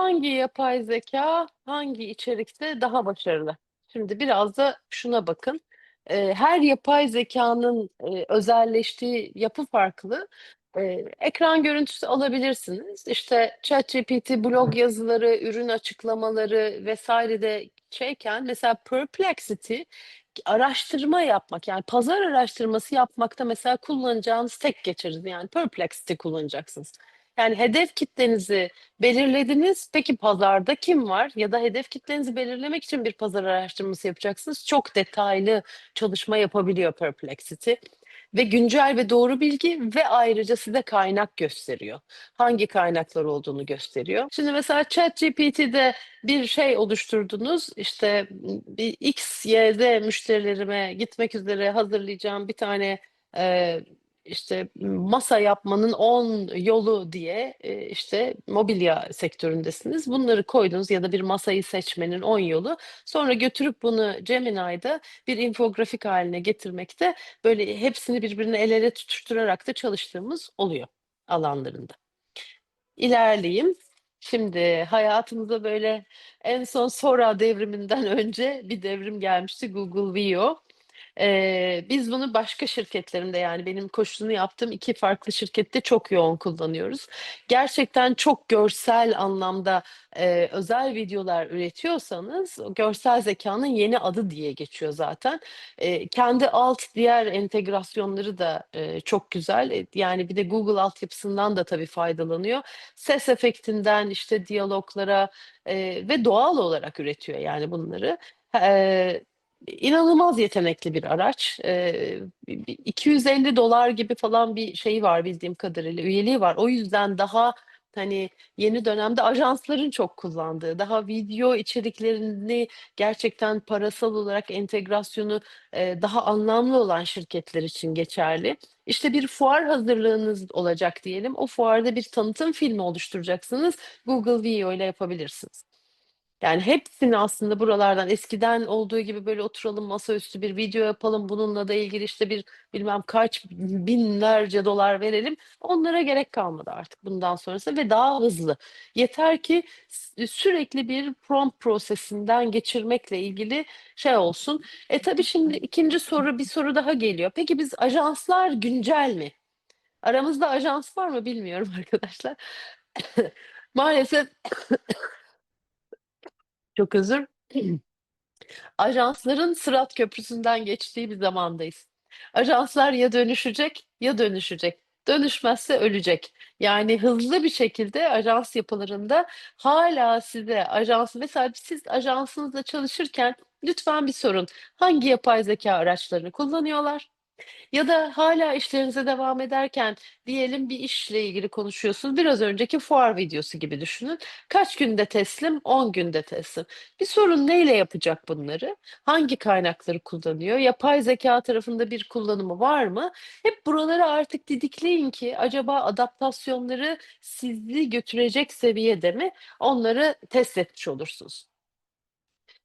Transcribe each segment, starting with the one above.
Hangi yapay zekâ, hangi içerikte daha başarılı? Şimdi biraz da şuna bakın. Eee, her yapay zekânın, eee, özelleştiği yapı farklı. Eee, ekran görüntüsü alabilirsiniz. İşte, ChatGPT blog yazıları, ürün açıklamaları vs.de şeyken mesela Perplexity araştırma yapmak, yani pazar araştırması yapmakta mesela kullanacağınız tek geçerli yani Perplexity kullanacaksınız. Yani hedef kitlenizi belirlediniz. Peki pazarda kim var? Ya da hedef kitlenizi belirlemek için bir pazar araştırması yapacaksınız. Çok detaylı çalışma yapabiliyor Perplexity ve güncel ve doğru bilgi ve ayrıca size kaynak gösteriyor. Hangi kaynaklar olduğunu gösteriyor. Şimdi mesela ChatGPT'de bir şey oluşturdunuz, işte, bir X, Y, Z müşterilerime gitmek üzere hazırlayacağım bir tane, eee, işte, masa yapmanın 10 yolu diye, işte, mobilya sektöründesiniz. Bunları koydunuz ya da bir masayı seçmenin 10 yolu. Sonra götürüp bunu Gemini'de bir infografik hâline getirmekte, böyle, hepsini birbirine el ele tutuşturarak da çalıştığımız oluyor alanlarında. İlerleyeyim. Şimdi hayatımıza, böyle, en son Sora devriminden önce bir devrim gelmişti, Google Veo. Eee, biz bunu başka şirketlerimde, yani benim koçluğunu yaptığım 2 farklı şirkette çok yoğun kullanıyoruz. Gerçekten çok görsel anlamda, eee, özel videolar üretiyorsanız görsel zekânın yeni adı diye geçiyor zaten. Eee, kendi alt diğer entegrasyonları da, eee, çok güzel. Eee, yani bir de Google altyapısından da tabii faydalanıyor. Ses efektinden, işte, diyaloglara, eee, ve doğal olarak üretiyor yani bunları. Eee, inanılmaz yetenekli bir araç. Bi bi $250 gibi falan bir şeyi var bildiğim kadarıyla, üyeliği var. O yüzden daha, hani, yeni dönemde ajansların çok kullandığı, daha video içeriklerini gerçekten parasal olarak entegrasyonu, eee, daha anlamlı olan şirketler için geçerli. İşte, bir fuar hazırlığınız olacak diyelim. O fuarda bir tanıtım filmi oluşturacaksınız. Google Veo ile yapabilirsiniz. Yani hepsini aslında buralardan eskiden olduğu gibi, böyle, oturalım masaüstü bir video yapalım, bununla da ilgili, işte, bir bilmem kaç binlerce dolar verelim, onlara gerek kalmadı artık bundan sonrası ve daha hızlı. Yeter ki sürekli bir prompt prosesinden geçirmekle ilgili şey olsun. E, tabii şimdi 2'nci soru, bir soru daha geliyor. Peki biz ajanslar güncel mi? Aramızda ajans var mı bilmiyorum arkadaşlar. Maalesef Çok özür Ajansların Sırat Köprüsü'nden geçtiği bir zamandayız. Ajanslar ya dönüşecek ya dönüşecek. Dönüşmezse ölecek. Yani hızlı bir şekilde ajans yapılarında hâlâ size ajans mesela siz ajansınızda çalışırken lütfen bir sorun. Hangi yapay zekâ araçlarını kullanıyorlar? Ya da hâlâ işlerinize devam ederken diyelim bir işle ilgili konuşuyorsunuz. Biraz önceki fuar videosu gibi düşünün. Kaç günde teslim? 10 günde teslim. Bir sorun neyle yapacak bunları? Hangi kaynakları kullanıyor? Yapay zekâ tarafında bir kullanımı var mı? Hep buraları artık didikleyin ki acaba adaptasyonları sizi götürecek seviyede mi? Onları test etmiş olursunuz.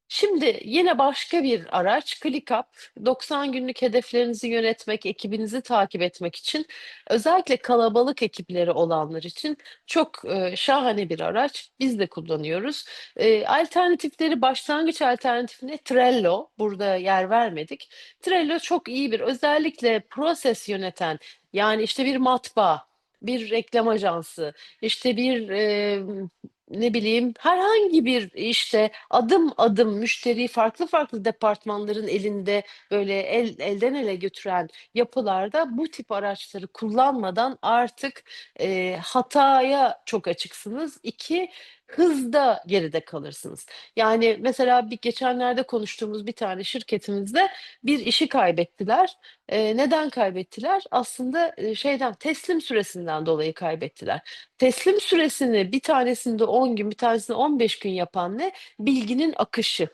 Şimdi yine başka bir araç ClickUp. 90 günlük hedeflerinizi yönetmek, ekibinizi takip etmek için özellikle kalabalık ekipleri olanlar için çok, eee, şahane bir araç. Biz de kullanıyoruz. Eee, alternatifleri, başlangıç alternatifine Trello. Burada yer vermedik. Trello çok iyi bir özellikle proses yöneten, yani, işte, bir matbaa, bir reklam ajansı, işte, bir, emm, ne bileyim, herhangi bir işte adım adım müşteriyi farklı farklı departmanların elinde, böyle, el elden ele götüren yapılarda bu tip araçları kullanmadan artık, eee, hataya çok açıksınız. 2 hızda geride kalırsınız. Yani, mesela bir geçenlerde konuştuğumuz bir tane şirketimizde bir işi kaybettiler. Eee, neden kaybettiler? Aslında, eee, şeyden, teslim süresinden dolayı kaybettiler. Teslim süresini bir tanesinde 10 gün, bir tanesinde 15 gün yapan ne? Bilginin akışı.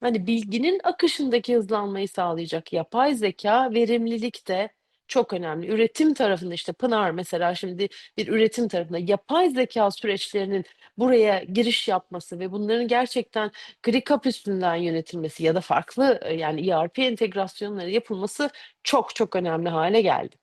Hani, bilginin akışındaki hızlanmayı sağlayacak yapay zekâ verimlilikte çok önemli. Üretim tarafında, işte, Pınar mesela şimdi bir üretim tarafında yapay zekâ süreçlerinin buraya giriş yapması ve bunların gerçekten ClickUp üstünden yönetilmesi ya da farklı, eee, yani ERP entegrasyonları yapılması çok çok önemli hâle geldi.